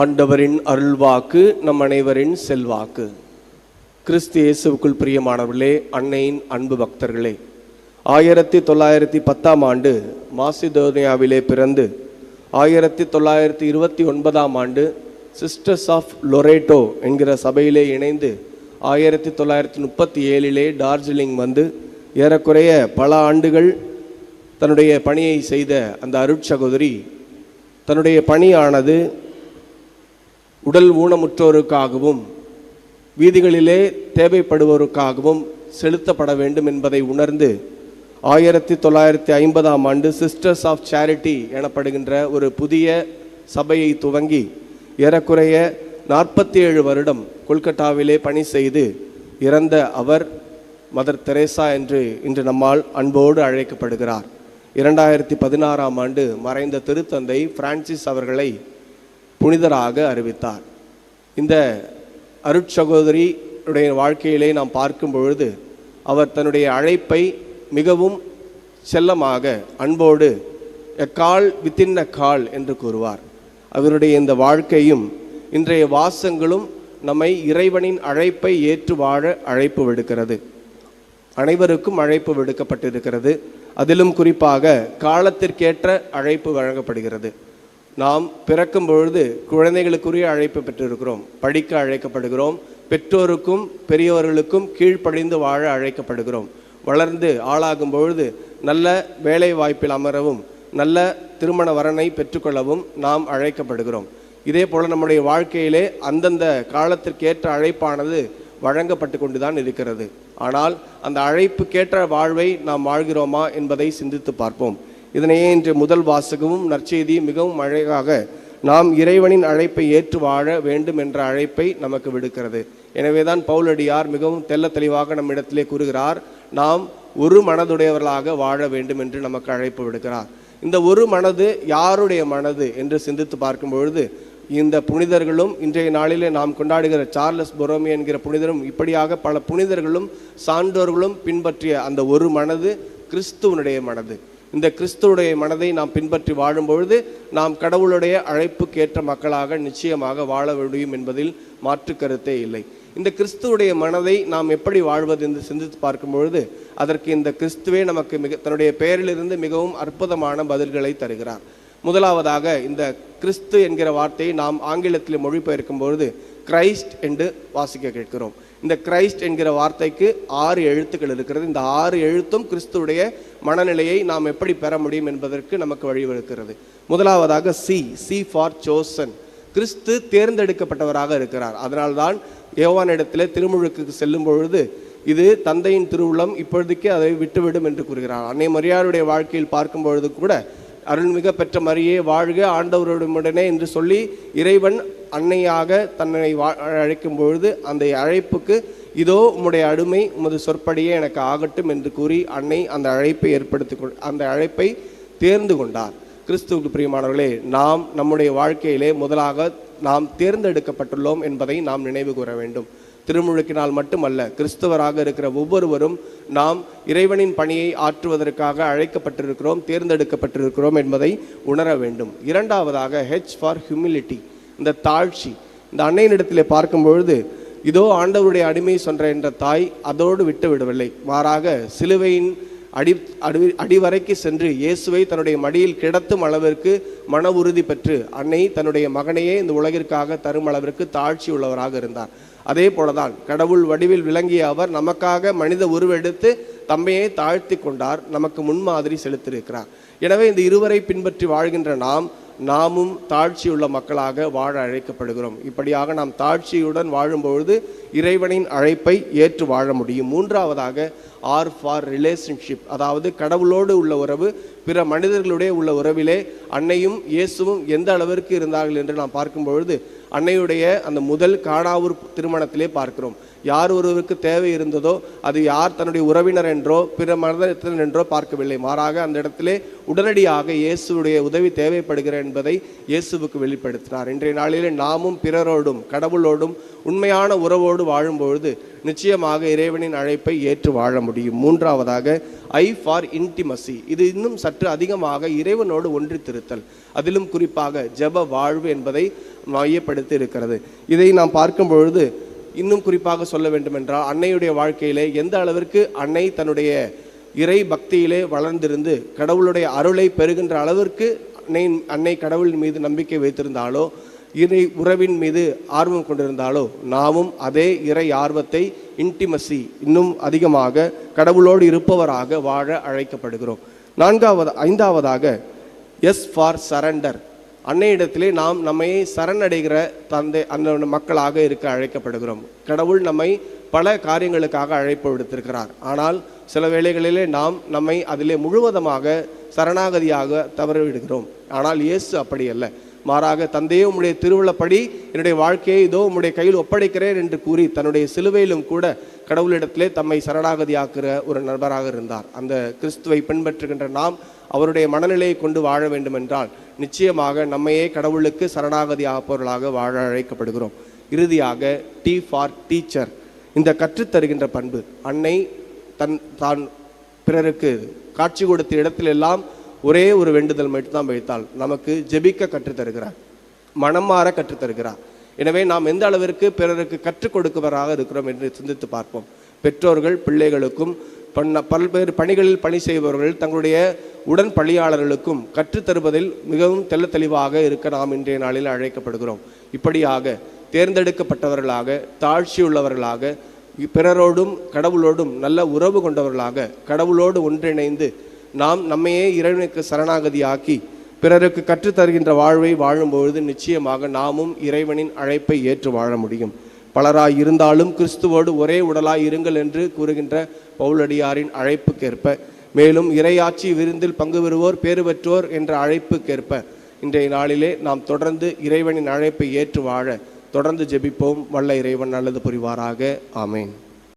ஆண்டவரின் அருள்வாக்கு நம் அனைவரின் செல்வாக்கு. கிறிஸ்து இயேசுவுக்குள் பிரியமானவர்களே அன்னையின் அன்பு பக்தர்களே ஆயிரத்தி தொள்ளாயிரத்தி பத்தாம் ஆண்டு மாசிதோனியாவிலே பிறந்து ஆயிரத்தி தொள்ளாயிரத்தி இருபத்தி ஒன்பதாம் ஆண்டு சிஸ்டர்ஸ் ஆஃப் லொரேட்டோ என்கிற சபையிலே இணைந்து ஆயிரத்தி தொள்ளாயிரத்தி முப்பத்தி ஏழிலே டார்ஜிலிங் வந்து ஏறக்குறைய பல ஆண்டுகள் தன்னுடைய பணியை செய்த அந்த அருட்சகோதரி தன்னுடைய பணியானது உடல் ஊனமுற்றோருக்காகவும் வீதிகளிலே தேவைப்படுவோருக்காகவும் செலுத்தப்பட வேண்டும் என்பதை உணர்ந்து ஆயிரத்தி தொள்ளாயிரத்தி ஐம்பதாம் ஆண்டு சிஸ்டர்ஸ் ஆஃப் சேரிட்டி எனப்படுகின்ற ஒரு புதிய சபையை துவங்கி ஏறக்குறைய நாற்பத்தி ஏழு வருடம் கொல்கத்தாவிலே பணி செய்து இறந்த அவர் மதர் தெரேசா என்று இன்று நம்மால் அன்போடு அழைக்கப்படுகிறார். இரண்டாயிரத்தி பதினாறாம் ஆண்டு மறைந்த திருத்தந்தை பிரான்சிஸ் அவர்களை புனிதராக அறிவித்தார். இந்த அருட்சகோதரியுடைய வாழ்க்கையிலே நாம் பார்க்கும் பொழுது அவர் தன்னுடைய அழைப்பை மிகவும் செல்லமாக அன்போடு எக்கால் வித்தின் அ கால் என்று கூறுவார். அவருடைய இந்த வாழ்க்கையும் இன்றைய வாசங்களும் நம்மை இறைவனின் அழைப்பை ஏற்று வாழ அழைப்பு விடுக்கிறது. அனைவருக்கும் அழைப்பு விடுக்கப்பட்டிருக்கிறது. அதிலும் குறிப்பாக காலத்திற்கேற்ற அழைப்பு வழங்கப்படுகிறது. நாம் பிறக்கும் பொழுது குழந்தைகளுக்குரிய அழைப்பு பெற்றிருக்கிறோம். படிக்க அழைக்கப்படுகிறோம். பெற்றோருக்கும் பெரியவர்களுக்கும் கீழ்ப்படிந்து வாழ அழைக்கப்படுகிறோம். வளர்ந்து ஆளாகும் பொழுது நல்ல வேலை வாய்ப்பில் அமரவும் நல்ல திருமண வரனை பெற்றுக்கொள்ளவும் நாம் அழைக்கப்படுகிறோம். இதே போல் நம்முடைய வாழ்க்கையிலே அந்தந்த காலத்திற்கேற்ற அழைப்பானது வழங்கப்பட்டு கொண்டுதான் இருக்கிறது. ஆனால் அந்த அழைப்புக்கேற்ற வாழ்வை நாம் வாழ்கிறோமா என்பதை சிந்தித்து பார்ப்போம். இதனையே இன்று முதல் வாசகமும் நற்செய்தியும் மிகவும் அழகாக நாம் இறைவனின் அழைப்பை ஏற்று வாழ வேண்டும் என்ற அழைப்பை நமக்கு விடுக்கிறது. எனவேதான் பவுலடியார் மிகவும் தெள்ள தெளிவாக நம்மிடத்திலே கூறுகிறார் நாம் ஒரு மனதுடையவர்களாக வாழ வேண்டும் என்று நமக்கு அழைப்பு விடுக்கிறார். இந்த ஒரு மனது யாருடைய மனது என்று சிந்தித்து பார்க்கும் பொழுது இந்த புனிதர்களும் இன்றைய நாளிலே நாம் கொண்டாடுகிற சார்லஸ் பொரோமி என்கிற புனிதரும் இப்படியாக பல புனிதர்களும் சான்றோர்களும் பின்பற்றிய அந்த ஒரு மனது கிறிஸ்துவனுடைய மனது. இந்த கிறிஸ்துவுடைய மனதை நாம் பின்பற்றி வாழும் பொழுது நாம் கடவுளுடைய அழைப்புக்கேற்ற மக்களாக நிச்சயமாக வாழ முடியும் என்பதில் மாற்று கருத்தே இல்லை. இந்த கிறிஸ்துவுடைய மனதை நாம் எப்படி வாழ்வது என்று சிந்தித்து பார்க்கும் பொழுது அதற்கு இந்த கிறிஸ்துவே நமக்கு மிக தன்னுடைய பெயரிலிருந்து மிகவும் அற்புதமான பதில்களை தருகிறார். முதலாவதாக இந்த கிறிஸ்து என்கிற வார்த்தையை நாம் ஆங்கிலத்தில் மொழிபெயர்க்கும் பொழுது கிரைஸ்ட் என்று வாசிக்க கேட்கிறோம். இந்த கிரைஸ்ட் என்கிற வார்த்தைக்கு ஆறு எழுத்துக்கள் இருக்கிறது. இந்த ஆறு எழுத்தும் கிறிஸ்துவுடைய மனநிலையை நாம் எப்படி பெற முடியும் என்பதற்கு நமக்கு வழிவகுக்கிறது. முதலாவதாக சி சி ஃபார் சோசன் கிறிஸ்து தேர்ந்தெடுக்கப்பட்டவராக இருக்கிறார். அதனால்தான் யோவான் இடத்துல திருமுழுக்கு செல்லும் பொழுது இது தந்தையின் திருவுளம் இப்பொழுதுக்கே அதை விட்டுவிடும் என்று கூறுகிறார். அன்னை மரியாருடைய வாழ்க்கையில் பார்க்கும் பொழுது கூட அருள்மிக பெற்ற மரியே வாழ்க ஆண்டவருடனே என்று சொல்லி இறைவன் அன்னையாக தன்னை வா அழைக்கும் பொழுது அந்த அழைப்புக்கு இதோ உம்முடைய அடிமை உமது சொற்படியே எனக்கு ஆகட்டும் என்று கூறி அன்னை அந்த அழைப்பை ஏற்படுத்தி கொ அந்த அழைப்பை தேர்ந்து கொண்டார். கிறிஸ்துவுக்கு பிரியமானவர்களே நாம் நம்முடைய வாழ்க்கையிலே முதலாக நாம் தேர்ந்தெடுக்கப்பட்டுள்ளோம் என்பதை நாம் நினைவு கூற வேண்டும். திருமுழுக்கினால் மட்டுமல்ல கிறிஸ்தவராக இருக்கிற ஒவ்வொருவரும் நாம் இறைவனின் பணியை ஆற்றுவதற்காக அழைக்கப்பட்டிருக்கிறோம் தேர்ந்தெடுக்கப்பட்டிருக்கிறோம் என்பதை உணர வேண்டும். இரண்டாவதாக ஹெச் ஃபார் ஹியூமிலிட்டி இந்த தாழ்ச்சி இந்த அன்னையினிடத்திலே பார்க்கும் பொழுது இதோ ஆண்டவருடைய அடிமை சொன்ற என்ற தாய் அதோடு விட்டு விடவில்லை மாறாக சிலுவையின் அடி அடி அடிவரைக்கு சென்று இயேசுவை தன்னுடைய மடியில் கிடத்தும் அளவிற்கு மன உறுதி பெற்று அன்னை தன்னுடைய மகனையே இந்த உலகிற்காக தரும் அளவிற்கு தாழ்ச்சி உள்ளவராக இருந்தார். அதே போலதான் கடவுள் வடிவில் விளங்கிய அவர் நமக்காக மனித உருவெடுத்து தம்மையே தாழ்த்தி கொண்டார் நமக்கு முன்மாதிரி செலுத்தியிருக்கிறார். எனவே இந்த இருவரை பின்பற்றி வாழ்கின்ற நாம் நாமும் தாழ்ச்சியுள்ள மக்களாக வாழ அழைக்கப்படுகிறோம். இப்படியாக நாம் தாழ்ச்சியுடன் வாழும்பொழுது இறைவனின் அழைப்பை ஏற்று வாழ முடியும். மூன்றாவதாக ஆர் ஃபார் ரிலேஷன்ஷிப் அதாவது கடவுளோடு உள்ள உறவு பிற மனிதர்களுடைய உள்ள உறவிலே அன்னையும் இயேசுவும் எந்த அளவிற்கு இருந்தார்கள் என்று நாம் பார்க்கும் பொழுது அன்னையுடைய அந்த முதல் காணாவூர் திருமணத்திலே பார்க்கிறோம். யார் ஒருவருக்கு தேவை இருந்ததோ அது யார் தன்னுடைய உறவினர் என்றோ பிற மனிதத்தில் என்றோ பார்க்கவில்லை. மாறாக அந்த இடத்திலே உடனடியாக இயேசுடைய உதவி தேவைப்படுகிற என்பதை இயேசுவுக்கு வெளிப்படுத்தினார். இன்றைய நாளிலே நாமும் பிறரோடும் கடவுளோடும் உண்மையான உறவோடு வாழும்பொழுது நிச்சயமாக இறைவனின் அழைப்பை ஏற்று வாழ முடியும். மூன்றாவதாக ஐ ஃபார் இன்டிமசி. இது இன்னும் சற்று அதிகமாக இறைவனோடு ஒன்றித்திருத்தல். அதிலும் குறிப்பாக ஜெப வாழ்வு என்பதை மையப்படுத்தி இருக்கிறது. இதை நாம் பார்க்கும் பொழுது இன்னும் குறிப்பாக சொல்ல வேண்டுமென்றால் அன்னையுடைய வாழ்க்கையிலே எந்த அளவிற்கு அன்னை தன்னுடைய இறை பக்தியிலே வளர்ந்திருந்து கடவுளுடைய அருளை பெறுகின்ற அளவிற்கு அன்னை அன்னை கடவுளின் மீது நம்பிக்கை வைத்திருந்தாலோ இறை உறவின் மீது ஆர்வம் கொண்டிருந்தாலோ நாமும் அதே இறை ஆர்வத்தை இன்டிமசி இன்னும் அதிகமாக கடவுளோடு இருப்பவராக வாழ அழைக்கப்படுகிறோம். நான்காவது ஐந்தாவதாக எஸ் ஃபார் சரண்டர் அன்னையிடத்திலே நாம் நம்மை சரணடைகிற தந்தை அந்த மக்களாக இருக்க அழைக்கப்படுகிறோம். கடவுள் நம்மை பல காரியங்களுக்காக அழைப்பு விடுத்திருக்கிறார். ஆனால் சில வேளைகளிலே நாம் நம்மை அதிலே முழுவதுமாக சரணாகதியாக தவறிவிடுகிறோம். ஆனால் இயேசு அப்படி அல்ல. மாறாக தந்தையே உம்முடைய திருவிழப்படி என்னுடைய வாழ்க்கையை இதோ உம்முடைய கையில் ஒப்படைக்கிறேன் என்று கூறி தன்னுடைய சிலுவையிலும் கூட கடவுளிடத்திலே தம்மை சரணாகதியாக்குற ஒரு நபராக இருந்தார். அந்த கிறிஸ்துவை பின்பற்றுகின்ற நாம் அவருடைய மனநிலையை கொண்டு வாழ வேண்டும் என்றால் நிச்சயமாக நம்மையே கடவுளுக்கு சரணாகதி ஆப்பவர்களாக வாழ அழைக்கப்படுகிறோம். இறுதியாக டி ஃபார் டீச்சர் இந்த கற்றுத்தருகின்ற பண்பு. அன்னை தன் தான் பிறருக்கு காட்சி கொடுத்த இடத்திலெல்லாம் ஒரே ஒரு வேண்டுதல் மட்டும்தான் வைத்தால் நமக்கு ஜெபிக்க கற்றுத்தருகிறார். மனம் மாற கற்றுத்தருகிறார். எனவே நாம் எந்த அளவிற்கு பிறருக்கு கற்றுக் கொடுப்பவராக இருக்கிறோம் என்று சிந்தித்து பார்ப்போம். பெற்றோர்கள் பிள்ளைகளுக்கும் பண்ண பல்வேறு பணிகளில் பணி செய்பவர்கள் தங்களுடைய உடன் பணியாளர்களுக்கும் கற்றுத்தருவதில் மிகவும் தெள்ள தெளிவாக இருக்க நாம் இன்றைய நாளில் அழைக்கப்படுகிறோம். இப்படியாக தேர்ந்தெடுக்கப்பட்டவர்களாக தாழ்ச்சியுள்ளவர்களாக பிறரோடும் கடவுளோடும் நல்ல உறவு கொண்டவர்களாக கடவுளோடு ஒன்றிணைந்து நாம் நம்மையே இறைவனுக்கு சரணாகதியாக்கி பிறருக்கு கற்றுத்தருகின்ற வாழ்வை வாழும்பொழுது நிச்சயமாக நாமும் இறைவனின் அழைப்பை ஏற்று வாழ முடியும். பலராய் இருந்தாலும் கிறிஸ்துவோடு ஒரே உடலாய் இருங்கள் என்று கூறுகின்ற பவுலடியாரின் அழைப்புக்கேற்ப மேலும் இறையாட்சி விருந்தில் பங்கு பெறுவோர் பேறு பெற்றோர் என்ற அழைப்புக்கேற்ப இன்றைய நாளிலே நாம் தொடர்ந்து இறைவனின் அழைப்பை ஏற்று வாழ தொடர்ந்து ஜெபிப்போம். வல்ல இறைவன் நல்லது புரிவாராக. ஆமேன்.